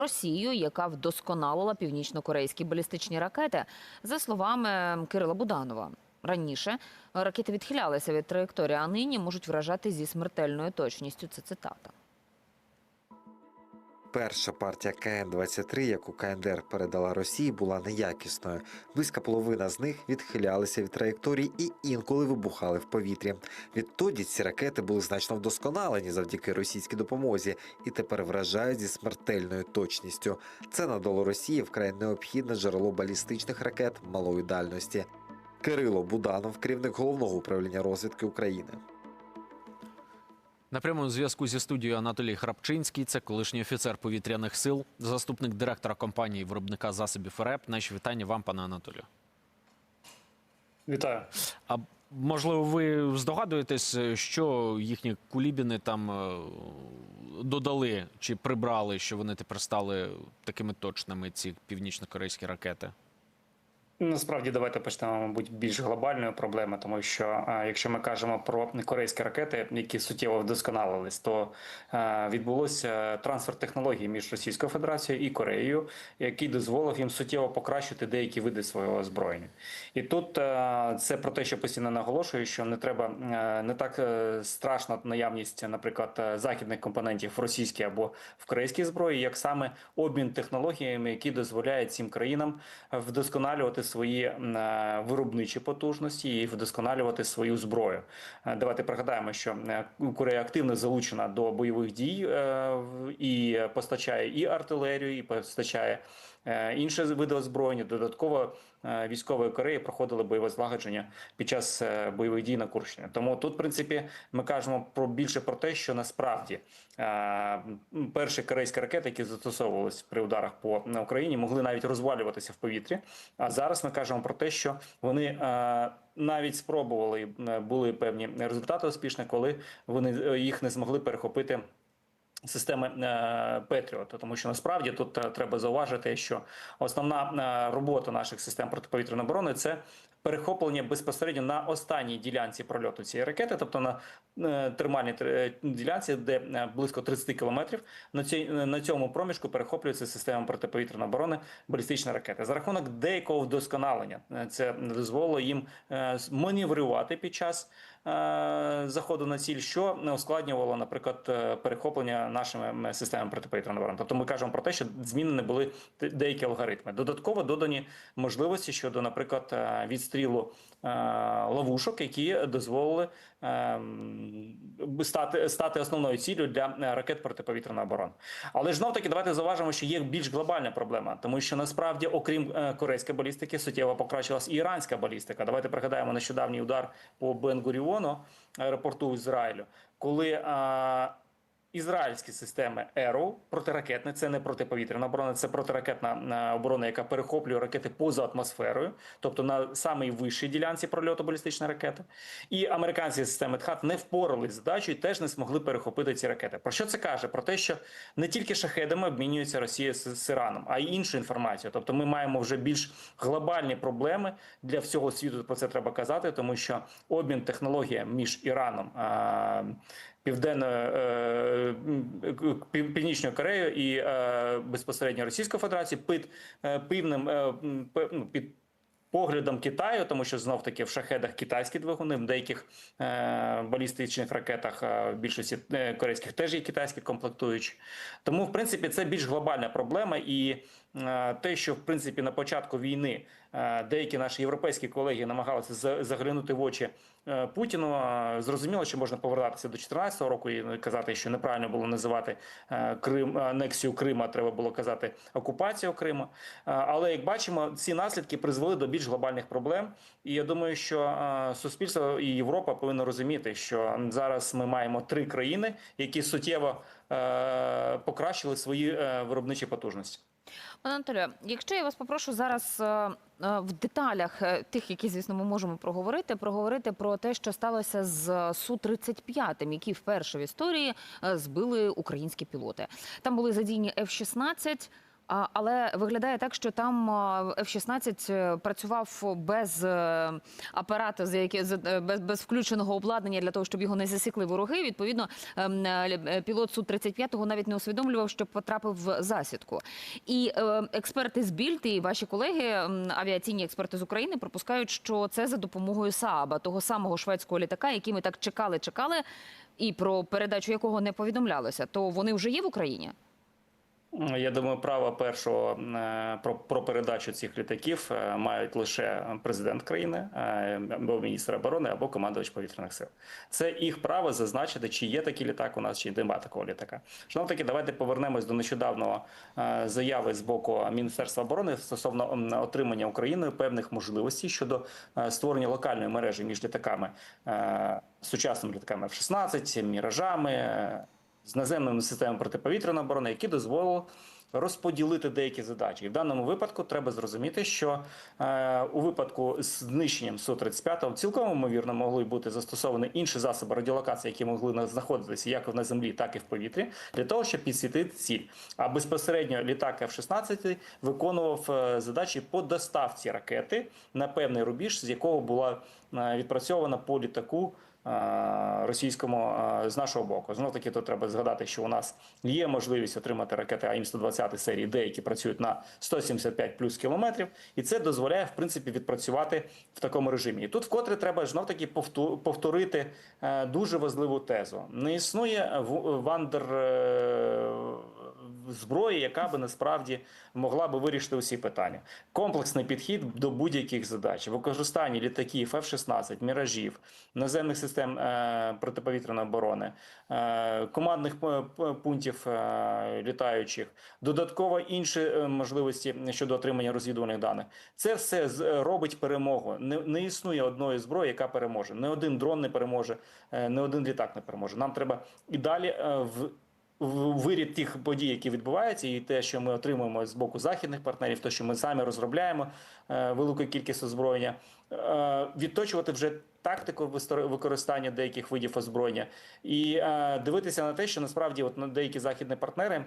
Росією, яка вдосконалила північно-корейські балістичні ракети, за словами Кирила Буданова. Раніше ракети відхилялися від траєкторії, а нині можуть вражати зі смертельною точністю. Це цитата. Перша партія КН-23, яку КНДР передала Росії, була неякісною. Близька половина з них відхилялися від траєкторії і інколи вибухали в повітрі. Відтоді ці ракети були значно вдосконалені завдяки російській допомозі і тепер вражають зі смертельною точністю. Це на долу Росії вкрай необхідне джерело балістичних ракет малої дальності. Кирило Буданов, керівник головного управління розвідки України. На прямому зв'язку зі студією Анатолій Храпчинський, це колишній офіцер повітряних сил, заступник директора компанії виробника засобів РЕП. Наші вітання вам, пане Анатолію. Вітаю. А можливо, ви здогадуєтесь, що їхні кулібіни там е, додали чи прибрали, що вони тепер стали такими точними, ці північно-корейські ракети? Насправді давайте почнемо, мабуть, більш глобальної проблеми, тому що якщо ми кажемо про корейські ракети, які суттєво вдосконалились, то відбулося трансфер технологій між Російською Федерацією і Кореєю, який дозволив їм суттєво покращити деякі види свого озброєння. І тут це про те, що постійно наголошую, що не треба не так е, страшна наявність, наприклад, е, західних компонентів в російській або в корейській зброї, як саме обмін технологіями, які дозволяють цим країнам вдосконалювати свої е, виробничі потужності і вдосконалювати свою зброю. Е, Давайте пригадаємо, що е, Корея активно залучена до бойових дій і постачає і артилерію, і постачає інші види озброєння. Додатково е, військової Кореї проходили бойове злагодження під час е, бойових дій на Курщині. Тому тут, в принципі, ми кажемо про більше про те, що насправді е, перші корейські ракети, які застосовувалися при ударах по Україні, могли навіть розвалюватися в повітрі. А зараз ми кажемо про те, що вони е, навіть спробували е, були певні результати успішні, коли вони е, їх не змогли перехопити. Системи Петріота, тому що насправді тут е, треба зауважити, що основна е, робота наших систем протиповітряної оборони це перехоплення безпосередньо на останній ділянці прольоту цієї ракети, тобто на е, термальній тр- ділянці, де е, близько 30 кілометрів. На цій на цьому проміжку перехоплюється система протиповітряної оборони балістична ракета. За рахунок деякого вдосконалення е, це дозволило їм е, маневрувати під час е, заходу на ціль, що не ускладнювало, наприклад, е, перехоплення нашими системами протиповітряної оборони. Тобто ми кажемо про те, що змінені були деякі алгоритми. Додатково додані можливості щодо, наприклад, е, відстрілу е, ловушок, які дозволили е, стати, стати основною ціллю для е, ракет протиповітряної оборони. Але ж знов таки давайте зауважимо, що є більш глобальна проблема, тому що насправді, окрім корейської балістики, суттєво покращилась і іранська балістика. Давайте пригадаємо нещодавній удар по Бен-Гуріону, аеропорту Ізраїлю, коли Ізраїльські системи ЕРО протиракетне, це не протиповітряна оборона, це протиракетна е, оборона, яка перехоплює ракети поза атмосферою, тобто на самій вищій ділянці прольоту балістичної ракети. І американські системи ТХАТ не впоралися з задачею і теж не змогли перехопити ці ракети. Про що це каже? Про те, що не тільки шахедами обмінюється Росія з, з Іраном, а й іншу інформацію. Тобто, ми маємо вже більш глобальні проблеми для всього світу. Про це треба казати, тому що обмін технологіями між Іраном. А, Південною е, Пів- Північною Кореєю і е, безпосередньо Російською Федерацією під е, певним е, м, пе- ну, під поглядом Китаю, тому що знов таки в шахедах китайські двигуни, в деяких е, балістичних ракетах е, в більшості е, корейських теж є китайські комплектуючі. Тому, в принципі, це більш глобальна проблема, і е, те, що в принципі на початку війни е, деякі наші європейські колеги намагалися за- заглянути в очі е, Путіну. е, Зрозуміло, що можна повертатися до 2014 року і казати, що неправильно було називати е, Крим анексію Крима, треба було казати окупацію Криму. Е, Але як бачимо, ці наслідки призвели до більш глобальних проблем. І я думаю, що е, суспільство і Європа повинно розуміти, що зараз ми маємо три країни, які суттєво е, покращили свої е, виробничі потужності. Анатолію, якщо я вас попрошу зараз е, е, в деталях е, тих, які, звісно, ми можемо проговорити, проговорити про те, що сталося з су 35 які вперше в історії збили українські пілоти. Там були задіяні F-16, А, але виглядає так, що там а, F-16 працював без е, апарату, за яке з- е, без, включеного обладнання для того, щоб його не засікли вороги. Відповідно, ем, е, пілот су 35 навіть не усвідомлював, що потрапив в засідку. І е, експерти з Більд і ваші колеги, авіаційні експерти з України, пропускають, що це за допомогою Сааба, того самого шведського літака, який ми так чекали, чекали, і про передачу якого не повідомлялося. То вони вже є в Україні. Я думаю, право першого е, про, про передачу цих літаків е, мають лише президент країни, е, або міністр оборони, або командувач повітряних сил. Це їх право зазначити, чи є такий літак у нас, чи немає такого літака. Шановні таки, давайте повернемось до нещодавнього заяви з боку Міністерства оборони стосовно отримання Україною певних можливостей щодо створення локальної мережі між літаками, сучасними літаками F-16, міражами. З наземними системами протиповітряної оборони, які дозволили розподілити деякі задачі. І в даному випадку треба зрозуміти, що е, у випадку з знищенням Су-35 цілком ймовірно могли бути застосовані інші засоби радіолокації, які могли знаходитися як на землі, так і в повітрі, для того, щоб підсвітити ціль. А безпосередньо літак F-16 виконував е, задачі по доставці ракети на певний рубіж, з якого була е, відпрацьована по літаку російському е, з нашого боку. Знов таки тут треба згадати, що у нас є можливість отримати ракети АІМ-120 серії Д, які працюють на 175 плюс кілометрів, і це дозволяє в принципі відпрацювати в такому режимі. І тут вкотре треба знов таки повторити е, дуже важливу тезу: не існує вандер. Е, Зброї, яка би насправді могла би вирішити усі питання. Комплексний підхід до будь-яких задач, використання літаків F-16, міражів, наземних систем е, протиповітряної оборони, е, командних п- пунктів е, літаючих, додатково інші е, можливості щодо отримання розвідувальних даних. Це все е, робить перемогу. Не, не існує одної зброї, яка переможе. Не один дрон не переможе, е, не один літак не переможе. Нам треба і далі е, в- вирід тих подій, які відбуваються, і те, що ми отримуємо з боку західних партнерів, те, що ми самі розробляємо е, велику кількість озброєння, е, відточувати вже тактику використання деяких видів озброєння і е, дивитися на те, що насправді от на деякі західні партнери.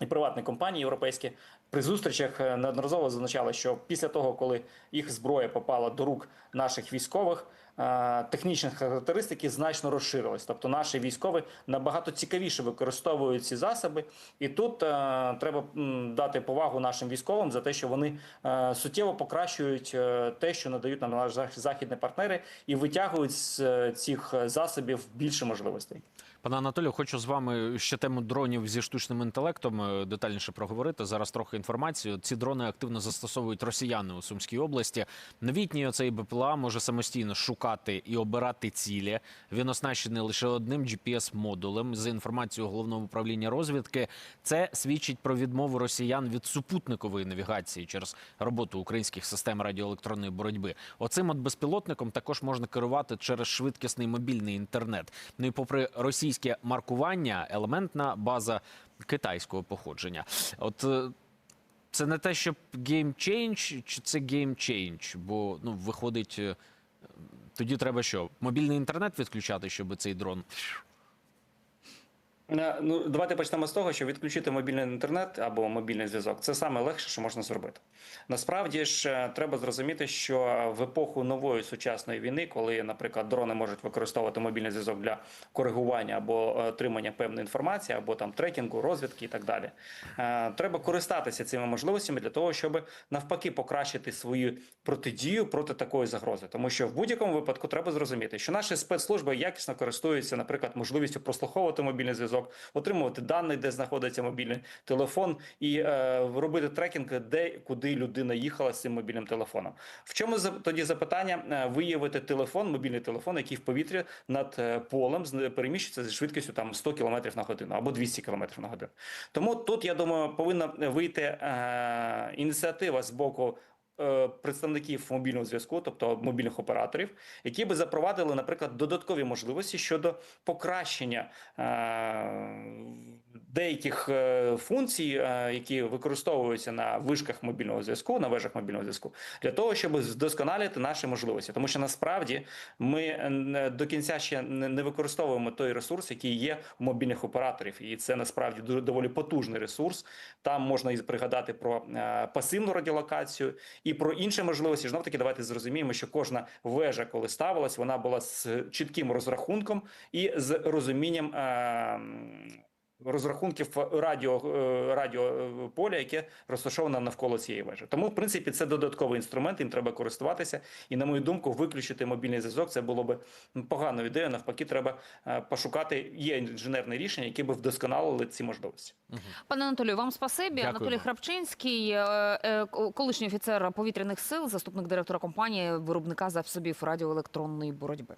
І приватні компанії європейські при зустрічах е, неодноразово зазначали, що після того, коли їх зброя попала до рук наших військових, е, технічні характеристики значно розширились. Тобто наші військові набагато цікавіше використовують ці засоби. І тут е, треба дати повагу нашим військовим за те, що вони суттєво покращують те, що надають нам наші західні партнери, і витягують з цих засобів більше можливостей. Пане Анатолію, хочу з вами ще тему дронів зі штучним інтелектом е, детальніше проговорити. Зараз трохи інформації. Ці дрони активно застосовують росіяни у Сумській області. Новітній оцей БПЛА може самостійно шукати і обирати цілі. Він оснащений лише одним GPS-модулем. За інформацією головного управління розвідки, це свідчить про відмову росіян від супутникової навігації через роботу українських систем радіоелектронної боротьби. Оцим от безпілотником також можна керувати через швидкісний мобільний інтернет. Ну і попри російське маркування, елементна база китайського походження. От е, це не те, game change, чи це change, бо ну виходить. е, Тоді треба що? Мобільний інтернет відключати, щоб цей дрон. Е, Ну, давайте почнемо з того, що відключити мобільний інтернет або мобільний зв'язок це саме легше, що можна зробити. Насправді ж е, треба зрозуміти, що в епоху нової сучасної війни, коли, наприклад, дрони можуть використовувати мобільний зв'язок для коригування або отримання певної інформації, або там трекінгу, розвідки і так далі, е, треба користатися цими можливостями для того, щоб навпаки покращити свою протидію проти такої загрози. Тому що в будь-якому випадку треба зрозуміти, що наші спецслужби якісно користуються, наприклад, можливістю прослуховувати мобільний зв'язок, отримувати дані, де знаходиться мобільний телефон, і е, робити трекінг, де куди людина їхала з цим мобільним телефоном. В чому тоді запитання Е, виявити телефон, мобільний телефон, який в повітрі над е, полем переміщується зі швидкістю там 100 км на годину або 200 км на годину. Тому тут я думаю, повинна вийти е, ініціатива з боку. Е, Представників мобільного зв'язку, тобто мобільних операторів, які би запровадили, наприклад, додаткові можливості щодо покращення е, деяких е, функцій, е, які використовуються на вишках мобільного зв'язку, на вежах мобільного зв'язку, для того, щоб вдосконалити наші можливості. Тому що насправді ми е, до кінця ще не використовуємо той ресурс, який є у мобільних операторів, і це насправді дуже доволі потужний ресурс. Там можна і пригадати про пасивну радіолокацію і про інші можливості. Знов таки, давайте зрозуміємо, що кожна вежа, коли ставилась, вона була з чітким розрахунком і з розумінням. Е, Розрахунків радіо, е, радіополя, яке розташоване навколо цієї вежі. Тому, в принципі, це додатковий інструмент, їм треба користуватися. І, на мою думку, виключити мобільний зв'язок це було би поганою ідеєю. Навпаки, треба е, пошукати. Є інженерне рішення, які би вдосконалили ці можливості. Пане Анатолію, вам спасибі. Дякую Анатолій вам. Храпчинський, е, е, ко- колишній офіцер повітряних сил, заступник директора компанії виробника засобів радіоелектронної боротьби.